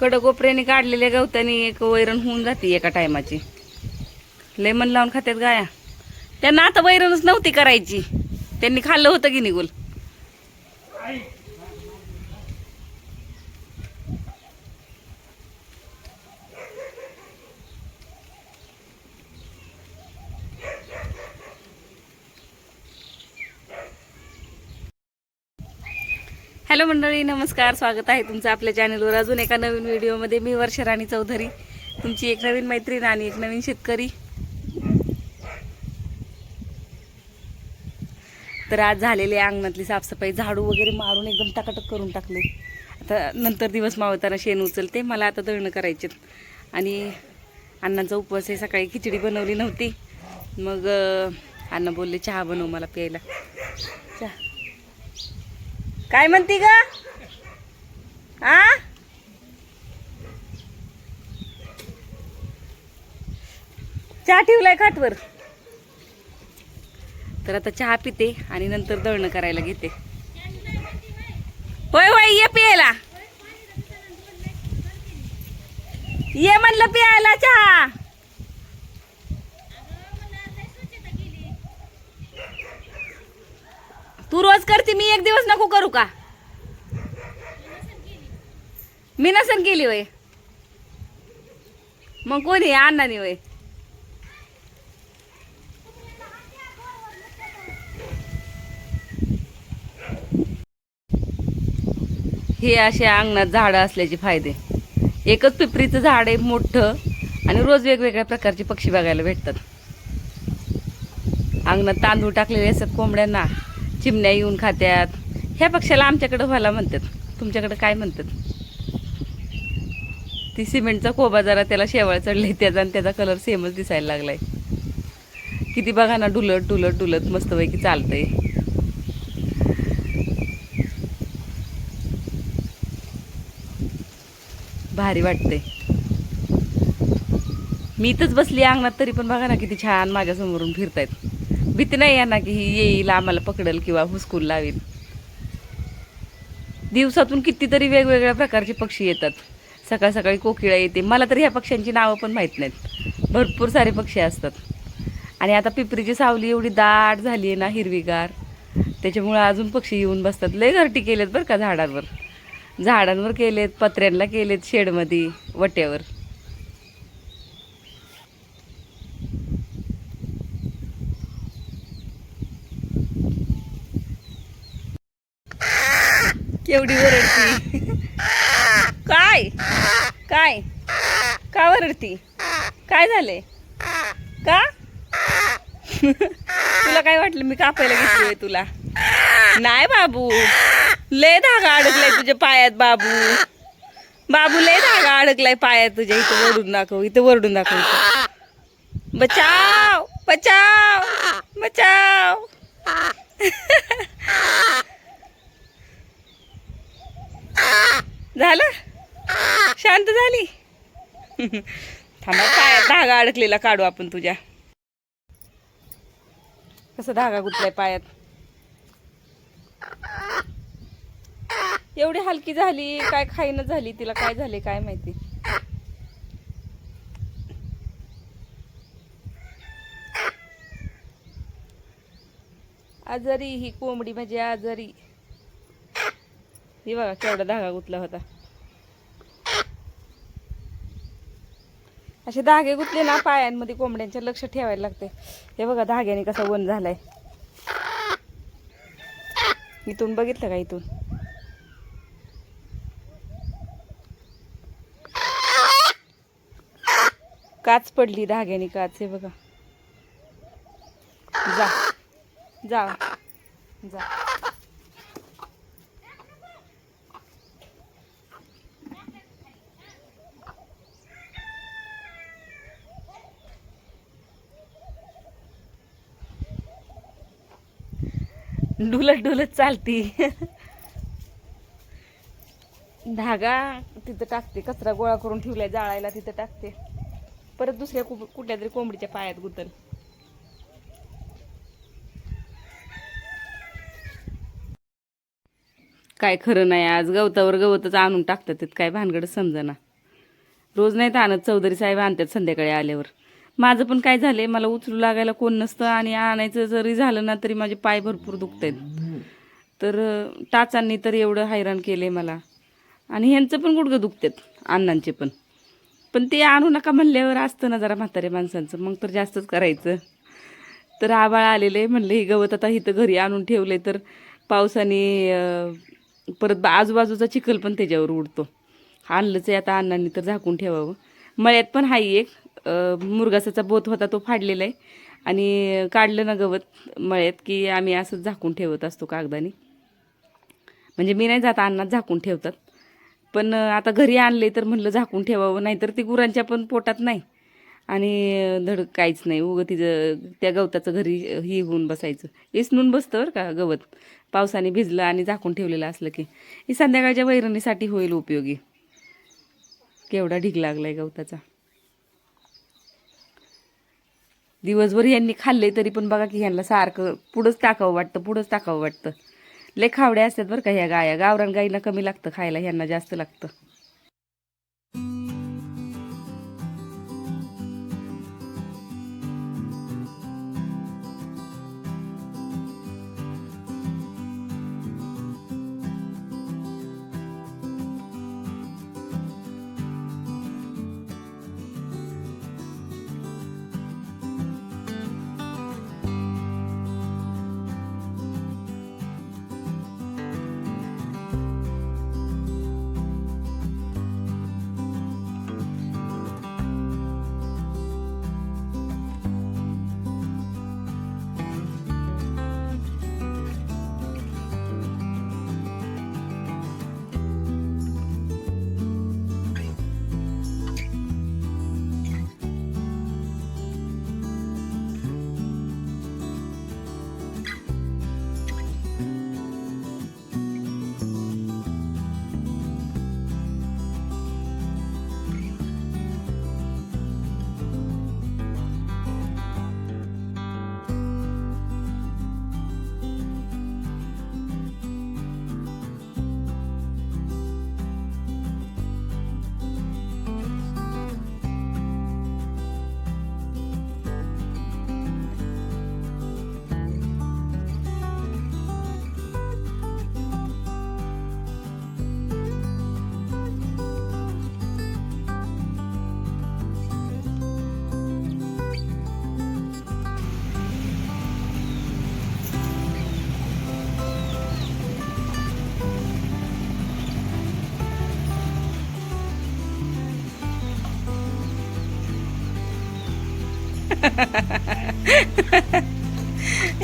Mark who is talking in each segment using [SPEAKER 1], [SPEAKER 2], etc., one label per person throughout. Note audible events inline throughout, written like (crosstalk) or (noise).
[SPEAKER 1] कडकोपऱ्याने काढलेल्या गवतानी एक वैरण होऊन जाते एका टायमाची. लेमन लावून खात्यात गाया. त्यांना आता वैरणच नव्हती करायची. त्यांनी खाल्लं होतं की निघूल हॅलो मंडळी नमस्कार. स्वागत आहे तुमचं आपल्या चॅनलवर अजून एका नवीन व्हिडिओमध्ये मी वर्ष राणी चौधरी तुमची एक नवीन मैत्रीण आणि एक नवीन शेतकरी. तर आज झालेली अंगणातली साफसफाई. झाडू वगैरे मारून एकदम टाकाटक करून टाकले. आता नंतर दिवस मावताना शेण उचलते. मला आता दळणं करायचे आणि अण्णांचा उपवास आहे. सकाळी खिचडी बनवली नव्हती. मग अण्णा बोलले चहा बनव मला प्यायला. चहा. काय म्हणती ग? आ? चहा ठेवलाय खाटवर. तर आता चहा पिते आणि नंतर दळणं करायला घेते. होय होय ये पियायला. ये म्हणलं पियायला चहा. तू रोज करते मी एक दिवस नको करू का? मी नसन केली वय. मग कोणी अण्णाने वय. हे असे अंगणात झाडं असल्याचे फायदे. एकच पिपरीचं झाड आहे मोठं आणि रोज वेगवेगळ्या प्रकारचे पक्षी बघायला भेटतात. अंगणात तांदूळ टाकलेले असतात कोंबड्यांना. चिमण्या येऊन खात्यात. ह्या पक्षाला आमच्याकडं व्हायला म्हणतात. तुमच्याकडं काय म्हणतात? ती सिमेंटचा कोबा जरा त्याला शेवाळ चढले त्याचा आणि त्याचा कलर सेमच दिसायला लागलाय. किती बघा ना डुलत डुलत डुलत मस्तपैकी चालतंय. भारी वाटते मी इथंच बसली अंगणात तरी पण बघा ना किती छान माझ्यासमोरून फिरतायत. भीती नाही आहे ना की ही येईल आम्हाला पकडल किंवा हुसकून लावेल दिवसातून कितीतरी वेगवेगळ्या प्रकारचे पक्षी येतात. सकाळ सकाळी कोकिळा येते. मला तर ह्या पक्ष्यांची नावं पण माहीत नाहीत. भरपूर सारे पक्षी असतात. आणि आता पिपरीची सावली एवढी दाट झाली आहे ना हिरवीगार. त्याच्यामुळे अजून पक्षी येऊन बसतात. लय घरटी केलेत बरं का झाडांवर. झाडांवर केलेत पत्र्यांना केलेत शेडमध्ये वट्यावर. केवढी ओरडती? काय? काय? का वरडती काय झाले? का? तुला काय वाटलं मी कापायला घेतलोय तुला? नाही बाबू. लय धागा अडकलाय तुझ्या पायात बाबू. बाबू लय धागा अडकलाय पायात तुझ्या. इथं वरडून दाखव इथं वरडून दाखव बचाव बचाव बचाव. (laughs) झालं? शांत झाली? थांबा पायात धागा अडकलेला काढू आपण तुझ्या. कसं धागा गुतलाय पायात? एवढी हलकी झाली काय खाईन झाली तिला काय झाले काय माहिती. आजारी ही कोंबडी म्हणजे आजारी. हे बघा केवढा धागा गुतला होता. असे धागे गुतले ना पायांमध्ये कोंबड्यांचे लक्ष ठेवायला लागते. हे बघा धाग्याने कसा वन झालाय. इथून बघितलं का इथून? काच पडली धाग्याने काच हे बघा. जा. जा. जा. डुलत डुलत चालती. धागा तिथं टाकते कचरा गोळा करून ठेवलाय जाळायला तिथं टाकते. परत दुसऱ्या कु कुठल्या तरी कोंबडीच्या पायात गुतल काय खरं नाही आज गवतावर गवतच आणून टाकतात तिथं काय भानगड समजा ना रोज नाही तर आणत चौधरी साहेब आणतात संध्याकाळी आल्यावर. माझं पण काय झालंय मला उचलू लागायला कोण नसतं आणि आणायचं जरी झालं ना तरी माझे पाय भरपूर दुखत आहेत तर टाचांनी तर एवढं हैराण केले मला. आणि ह्यांचं पण गुडघं दुखतात अण्णांचे पण. पण ते आणू नका म्हणल्यावर असतं ना जरा म्हातारे माणसांचं मग तर जास्तच करायचं. तर आबाळ आहे म्हणलं हे गवत आता इथं घरी आणून ठेवले तर पावसाने परत आजूबाजूचा चिखल पण त्याच्यावर उडतो. आणलंच आहे आता अण्णांनी तर झाकून ठेवावं. मळ्यात पण हाही एक मुरगासाचा बोत होता तो फाडलेला आहे. आणि काढलं ना गवत मळ्यात की आम्ही असंच झाकून ठेवत असतो कागदाने. म्हणजे मी नाही जात अन्नात झाकून ठेवतात. पण आता घरी आणले तर म्हणलं झाकून ठेवावं नाहीतर ती गुरांच्या पण पोटात नाही. आणि धड काहीच नाही. उगं तिचं त्या गवताचं घरी ही होऊन बसायचं. इसनून बसतं बरं का गवत. पावसाने भिजलं आणि झाकून ठेवलेलं असलं की. ही संध्याकाळच्या वैरणीसाठी होईल उपयोगी. केवढा ढीग लागला आहे गवताचा. दिवसभर यांनी खाल्ले तरी पण बघा की ह्यांना सारखं पुढंच टाकावं वाटतं पुढंच टाकावं वाटतं. लय खावड्या असतात बरं का ह्या गाया. गावरान गाईला कमी लागतं खायला ह्यांना जास्त लागतं.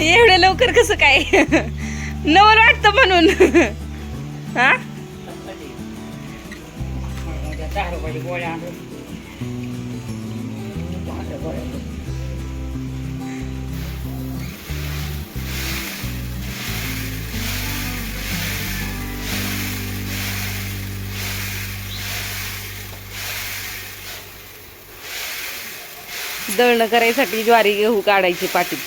[SPEAKER 1] एवढं लवकर कसं काय? नवल वाटतं म्हणून. हा? दळणं करायसाठी ज्वारी गहू काढायची पाटीत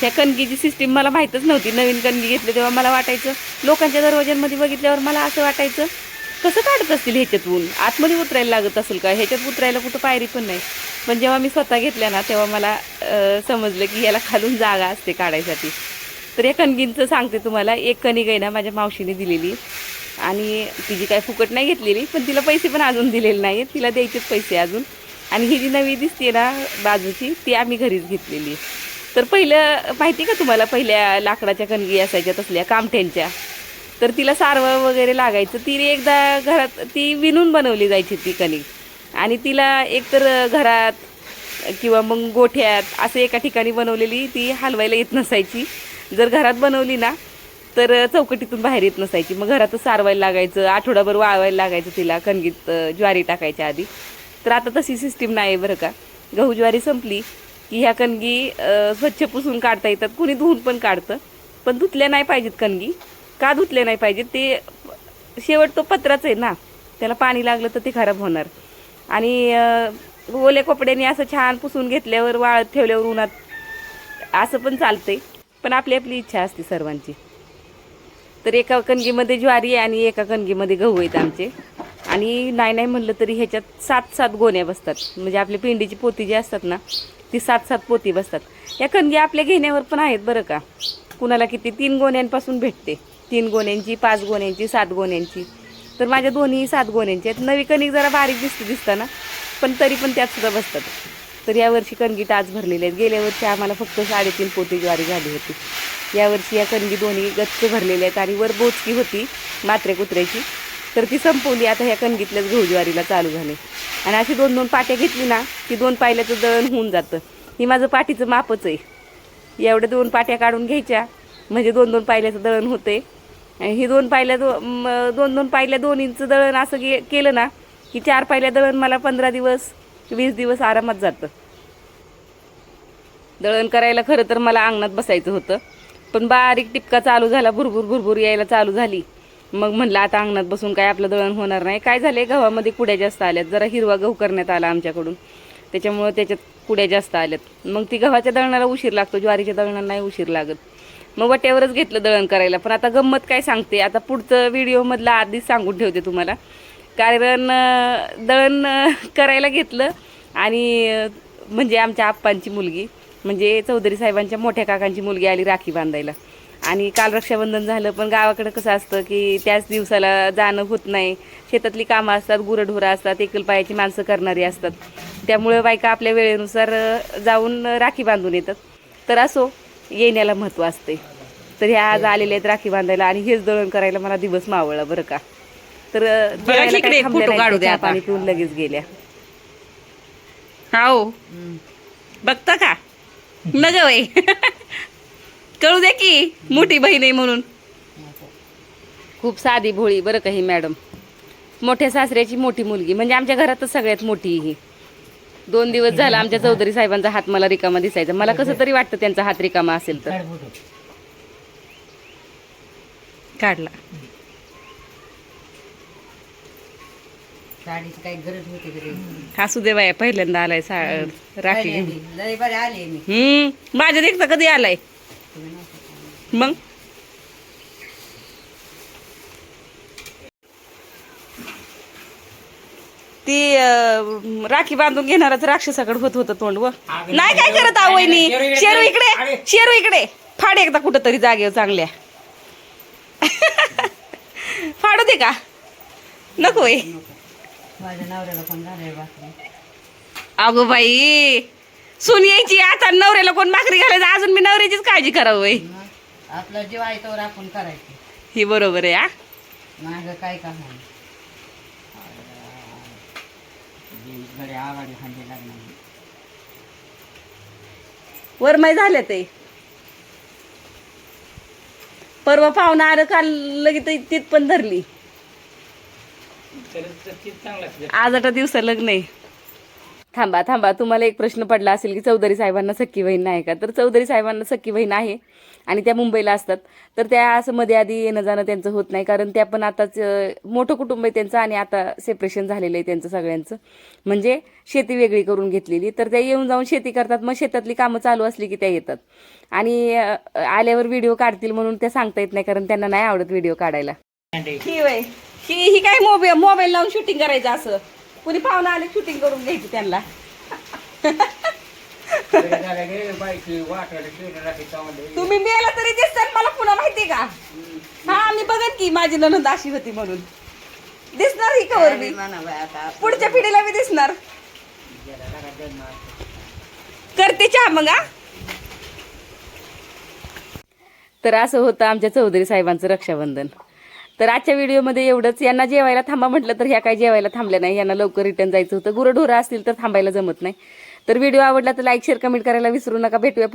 [SPEAKER 1] त्या कणकीची सिस्टीम मला माहीतच नव्हती. नवीन कणगी घेतली तेव्हा मला वाटायचं लोकांच्या दरवाज्यांमध्ये बघितल्यावर मला असं वाटायचं कसं काढत असतील ह्याच्यातून? आतमध्ये उतरायला लागत असेल का? ह्याच्यात उतरायला कुठं पायरी पण नाही. पण जेव्हा मी स्वतः घेतल्या ना तेव्हा मला समजलं की याला खालून जागा असते काढायसाठी. तर या कणगींचं सांगते तुम्हाला. एक कणिक आहे ना माझ्या मावशीने दिलेली. आणि तिची काय फुकट नाही घेतलेली पण तिला पैसे पण अजून दिलेले नाही तिला द्यायचेच पैसे अजून. आणि ही जी नवी दिसते ना बाजूची ती आम्ही घरीच घेतलेली. तर पहिलं माहिती का तुम्हाला पहिल्या लाकडाच्या कणगी असायच्या तसल्या कामठ्यांच्या. तर तिला सारवं वगैरे लागायचं. ती एकदा घरात ती विणून बनवली जायची ती कणिक. आणि तिला एकतर घरात किंवा मग गोठ्यात असं एका ठिकाणी बनवलेली ती हलवायला येत नसायची. जर घरात बनवली ना तर चौकटीतून बाहेर येत नसायची. मग घरातच सारवायला लागायचं आठवडाभर वाळवायला लागायचं तिला कणगीत ज्वारी टाकायच्या आधी. तर आता तशी सिस्टीम नाही आहे बरं का. गहू ज्वारी संपली की ह्या कणगी स्वच्छ पुसून काढता येतात. कुणी धुवून पण काढतं. पण धुतल्या नाही पाहिजेत कणगी. का धुतल्या नाही पाहिजेत? ते शेवट तो पत्राच आहे ना. त्याला पाणी लागलं तर ते खराब होणार. आणि ओल्या कपड्याने असं छान पुसून घेतल्यावर वाळत ठेवल्यावर उन्हात असं पण चालतंय. पण आपली आपली इच्छा असते सर्वांची. तर एका कणगीमध्ये ज्वारी आहे आणि एका कणगीमध्ये गहू आहेत आमचे. आणि नाही नाही म्हणलं तरी ह्याच्यात सात सात गोण्या बसतात. म्हणजे आपली पिंडीची पोती जी असतात ना ती सात सात पोती बसतात. या कणगी आपल्या घेण्यावर पण आहेत बरं का. कुणाला किती? तीन गोण्यांपासून भेटते. तीन गोण्यांची पाच गोण्यांची सात गोण्यांची. तर माझ्या दोन्ही सात गोण्यांची आहेत. नवी कणिक जरा बारीक दिसते दिसताना पण तरी पण त्यात सुद्धा बसतात. तर यावर्षी कणगी टाच भरलेले आहेत. गेल्या वर्षी आम्हाला फक्त साडेतीन पोती ज्वारी झाली होती. यावर्षी या कणगी दोन्ही गच्च भरलेल्या आहेत आणि वर बोचकी होती मात्रे कुत्र्याची. तर ती संपवली. आता ह्या कणगीतल्याच गहू ज्वारीला चालू झाले. आणि अशी दोन दोन पाट्या घेतली ना की दोन पायल्याचं दळण होऊन जातं. ही माझं पाठीचं मापच आहे. एवढ्या दोन पाट्या काढून घ्यायच्या म्हणजे दोन दोन पायल्याचं दळण होते आणि ही दोन पायल्या दो दोन दोन पायल्या दोन इंच दळण असं गे केलं ना की चार पायल्या दळण मला पंधरा दिवस वीस दिवस आरामात जातं. दळण करायला खरं तर मला अंगणात बसायचं होतं. पण बारीक टिपका चालू झाला भुरभुर भुरभुर यायला चालू झाली. मग म्हणलं आता अंगणात बसून काय आपलं दळण होणार नाही. काय झालंय? गव्हामध्ये कुड्या जास्त आल्यात. जरा हिरवा गहू करण्यात आला आमच्याकडून. त्याच्यामुळं त्याच्यात कुड्या जास्त आल्यात. मग ती गव्हाच्या दळणाला उशीर लागतो. ज्वारीच्या दळणाला नाही उशीर लागत. मग वट्यावरच घेतलं दळण करायला. पण आता गंमत काय सांगते? आता पुढचं व्हिडिओमधला आधीच सांगून ठेवते तुम्हाला. कारण दळण करायला घेतलं आणि म्हणजे आमच्या आप्पांची मुलगी म्हणजे चौधरी साहेबांच्या मोठ्या काकांची मुलगी आली राखी बांधायला. आणि काल रक्षाबंधन झालं पण गावाकडं कसं असतं की त्याच दिवसाला जाणं होत नाही. शेतातली कामं असतात गुरंढोरं असतात एकलपायाची माणसं करणारी असतात. त्यामुळे बायका आपल्या वेळेनुसार जाऊन राखी बांधून येतात. तर असो येण्याला महत्त्व असते. तर ह्या आज आलेल्या आहेत राखी बांधायला आणि हेच दळण करायला मला दिवस मावळला बरं का. तर. पाणी पिऊन लगेच गेल्या.
[SPEAKER 2] हो बघता का? न ग बाई. (laughs) कळू दे की मोठी बहीण आहे म्हणून.
[SPEAKER 1] खूप साधी भोळी बरं का ही मॅडम. मोठ्या सासऱ्याची मोठी मुलगी म्हणजे आमच्या घरातच सगळ्यात मोठी ही. दोन दिवस झाला आमच्या चौधरी साहेबांचा हात मला रिकामा दिसायचा. मला कसं तरी वाटतं त्यांचा हात रिकामा असेल तर.
[SPEAKER 2] काढला.
[SPEAKER 3] साडीची काही गरज होती तरी
[SPEAKER 2] असू दे बाया पहिल्यांदा आलाय सा राखी घेऊन.
[SPEAKER 3] लय बरे आले मी.
[SPEAKER 2] हम्म. माझ्या देखता कधी आलाय? मग ती राखी बांधून घेणारच राक्षसाकडे होत होतं तोंड व. नाही काय करत आवयनी शेरू इकडे शेरू इकडे. फाड एकदा कुठं तरी जागेवर चांगल्या. (laughs) फाडू दे का? नको अगो बाई सून यायची आता नवऱ्याला कोण भाकरी घालायचं? अजून मी नवऱ्याचीच काळजी करावं
[SPEAKER 3] आपलं जीव आहे तोवर आपण करायचं.
[SPEAKER 2] ही बरोबर आहे आ
[SPEAKER 3] माझं काय काम आहे? गडे आवाडी हांडे लागणार
[SPEAKER 2] वरमाई झाल्या ते. परवा पाहुणा आलं काल लगेच तीत पण धरली. आज आता दिवसा लग्न आहे. थांबा थांबा. तुम्हाला एक प्रश्न पडला असेल की चौधरी साहेबांना सख्खी बहीण नाही का? तर चौधरी साहेबांना सख्खी बहीण आहे आणि त्या मुंबईला असतात. तर त्या असं मध्ये आधी येणं जाणं त्यांचं होत नाही. कारण त्या पण आताच मोठं कुटुंब आहे त्यांचं आणि आता सेपरेशन झालेलं आहे त्यांचं सगळ्यांचं. म्हणजे शेती वेगळी करून घेतलेली. तर त्या येऊन जाऊन शेती करतात. मग शेतातली कामं चालू असली की त्या येतात. आणि आल्यावर व्हिडिओ काढतील म्हणून त्या सांगता येत नाही. कारण त्यांना नाही आवडत व्हिडिओ काढायला. ही काय मोबाईल मोबाईल लावून शूटिंग करायचं असं? कुणी पाहुणा आले शूटिंग करून घ्यायची त्यांना. तुम्ही मेला तरी दिसतात मला पुन्हा माहिती का? हा मी बघत की माझी ननंद अशी होती म्हणून. दिसणार ही कवर मी.
[SPEAKER 1] पुढच्या पिढीला मी दिसणार. करते चहा मग तर असं होतं आमच्या चौधरी साहेबांचं रक्षाबंधन. तर आजच्या व्हिडिओमध्ये एवढंच. यांना जेवायला थांबा म्हटलं तर ह्या काय जेवायला थांबल्या नाही. यांना लवकर रिटर्न जायचं होतं. गुरंढोरं असतील तर थांबायला जमत नाही. तर व्हिडिओ आवडला तर लाईक शेअर कमेंट करायला विसरू नका. भेटूया पुढे